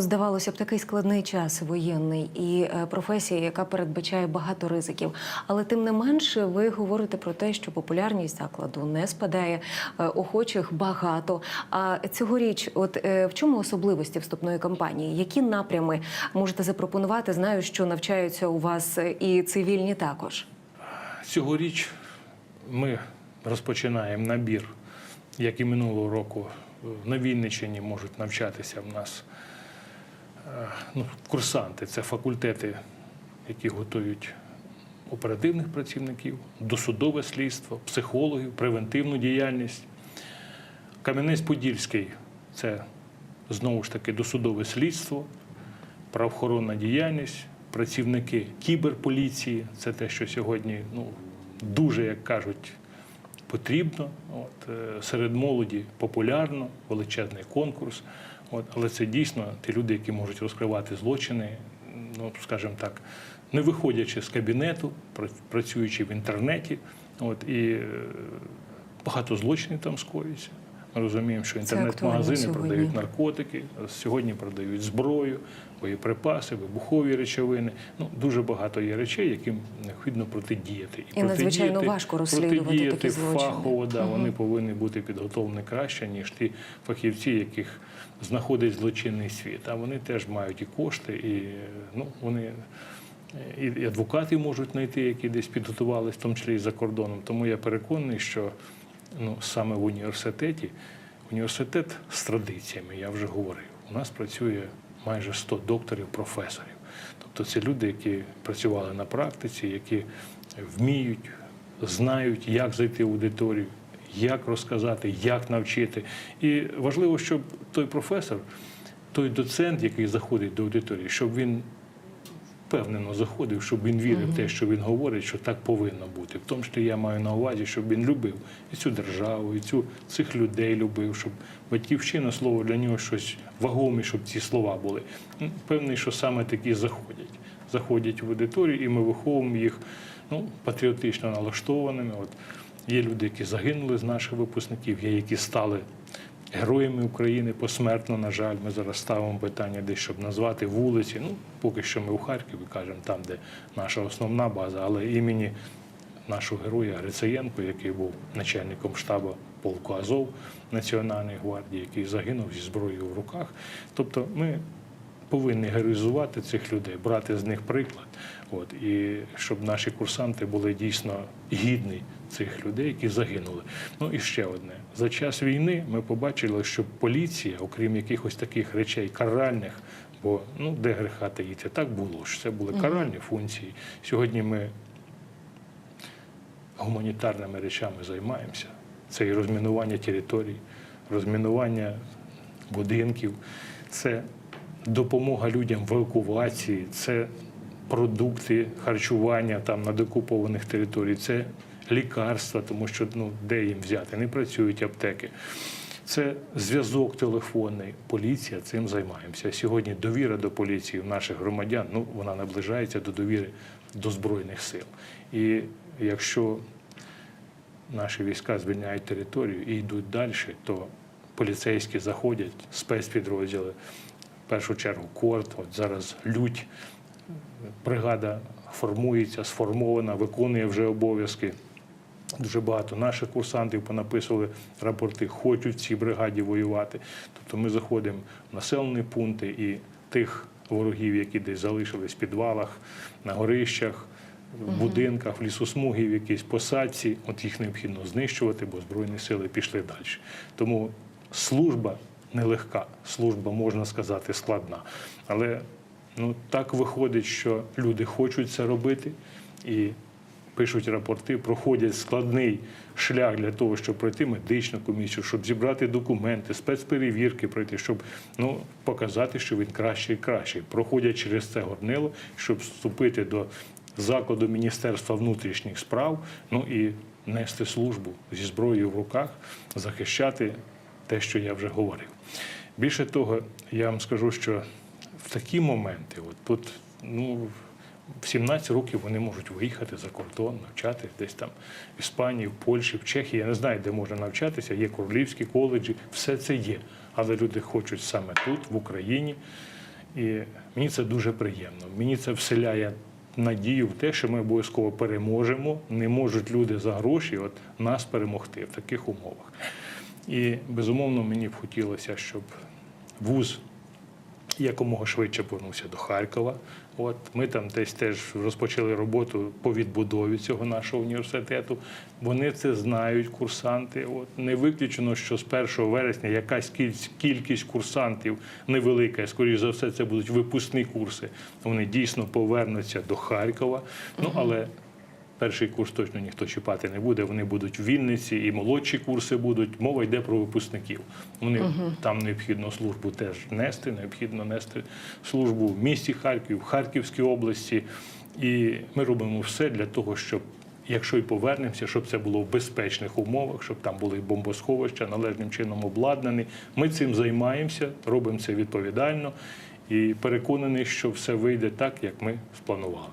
Здавалося б, такий складний час воєнний і е, професія, яка передбачає багато ризиків. Але тим не менше, ви говорите про те, що популярність закладу не спадає, е, охочих багато. А цьогоріч, от е, в чому особливості вступної кампанії? Які напрями можете запропонувати? Знаю, що навчаються у вас і цивільні також. Цьогоріч ми розпочинаємо набір, як і минулого року. На Вінниччині можуть навчатися в нас е, ну, курсанти, це факультети, які готують оперативних працівників, досудове слідство, психологів, превентивну діяльність. Кам'янець-Подільський це знову ж таки досудове слідство, правоохоронна діяльність, працівники кіберполіції. Це те, що сьогодні ну, дуже, як кажуть, потрібно. От, е, серед молоді популярно, величезний конкурс. От, але це дійсно ті люди, які можуть розкривати злочини, ну, скажімо так, не виходячи з кабінету, працюючи в інтернеті. От, і е, багато злочинів там скоюється. Ми розуміємо, що інтернет-магазини продають наркотики, сьогодні продають зброю, боєприпаси, вибухові речовини. Ну дуже багато є речей, яким необхідно протидіяти. І надзвичайно важко розслідувати протидіяти такі злочини. фахово. Да, Вони повинні бути підготовлені краще ніж ті фахівці, яких знаходить злочинний світ. А вони теж мають і кошти, і е, ну вони. І і адвокати можуть знайти, які десь підготувалися, в тому числі і за кордоном. Тому я переконаний, що ну, саме в університеті, університет з традиціями, я вже говорив, у нас працює майже 100 докторів, професорів. Тобто це люди, які працювали на практиці, які вміють, знають, як зайти в аудиторію, як розказати, як навчити. І важливо, щоб той професор, той доцент, який заходить до аудиторії, щоб він впевнено заходив, щоб він вірив в те, що він говорить, що так повинно бути. В тому числі я маю на увазі, щоб він любив і цю державу, і цю цих людей любив, щоб батьківщина слово для нього щось вагоме, щоб ці слова були. Певний, що саме такі заходять. Заходять в аудиторію, і ми виховуємо їх ну, патріотично налаштованими. От є люди, які загинули з наших випускників, є які стали героями України посмертно, на жаль, ми зараз ставимо питання десь, щоб назвати вулиці. Ну, поки що ми у Харкові кажемо, там, де наша основна база, але імені нашого героя Грицаєнко, який був начальником штабу полку Азов Національної гвардії, який загинув зі зброєю в руках. Тобто ми повинні героїзувати цих людей, брати з них приклад. От, і щоб наші курсанти були дійсно гідні цих людей, які загинули. Ну і ще одне: за час війни ми побачили, що поліція, окрім якихось таких речей каральних, бо ну де греха таїться, так було що це були каральні функції. Сьогодні ми гуманітарними речами займаємося. Це і розмінування територій, розмінування будинків, це допомога людям в евакуації, це продукти харчування там на докупованих територій, це лікарства, тому що ну, де їм взяти, не працюють аптеки. Це зв'язок телефонний. Поліція цим займаємося. Сьогодні довіра до поліції в наших громадян ну, вона наближається до довіри до Збройних сил. І якщо наші війська звільняють територію і йдуть далі, то поліцейські заходять, спецпідрозділи, в першу чергу корт, от зараз лють, бригада формується, сформована, виконує вже обов'язки. Дуже багато наших курсантів понаписували рапорти, хочуть в цій бригаді воювати. Тобто ми заходимо в населені пункти і тих ворогів, які десь залишились в підвалах, на горищах, в будинках, в лісосмугі, в якійсь посадці, от їх необхідно знищувати, бо Збройні сили пішли далі. Тому служба нелегка, служба, можна сказати, складна. Але ну, так виходить, що люди хочуть це робити і пишуть рапорти, проходять складний шлях для того, щоб пройти медичну комісію, щоб зібрати документи, спецперевірки пройти, щоб ну, показати, що він кращий і кращий. Проходять через це горнило, щоб вступити до закладу Міністерства внутрішніх справ, ну і нести службу зі зброєю в руках, захищати те, що я вже говорив. Більше того, я вам скажу, що в такі моменти, от тут, ну, в 17 років вони можуть виїхати за кордон, навчати десь там в Іспанії, в Польщі, в Чехії. Я не знаю, де можна навчатися. Є королівські коледжі, все це є. але люди хочуть саме тут, в Україні. І мені це дуже приємно. Мені це вселяє надію в те, що ми обов'язково переможемо. Не можуть люди за гроші от, нас перемогти в таких умовах. І безумовно мені б хотілося, щоб вуз якомога швидше повернувся до Харкова. От ми там десь теж розпочали роботу по відбудові цього нашого університету. Вони це знають, курсанти. От не виключено, що з 1 вересня якась кіль- кількість курсантів невелика, скоріш за все, це будуть випускні курси. Вони дійсно повернуться до Харкова. Ну але Перший курс точно ніхто чіпати не буде. Вони будуть в Вінниці, і молодші курси будуть. Мова йде про випускників. Вони там необхідно службу теж нести, необхідно нести службу в місті Харків, в Харківській області. І ми робимо все для того, щоб. Якщо і повернемося, щоб це було в безпечних умовах, щоб там були бомбосховища належним чином обладнані. Ми цим займаємося, робимо це відповідально і переконаний, що все вийде так, як ми спланували.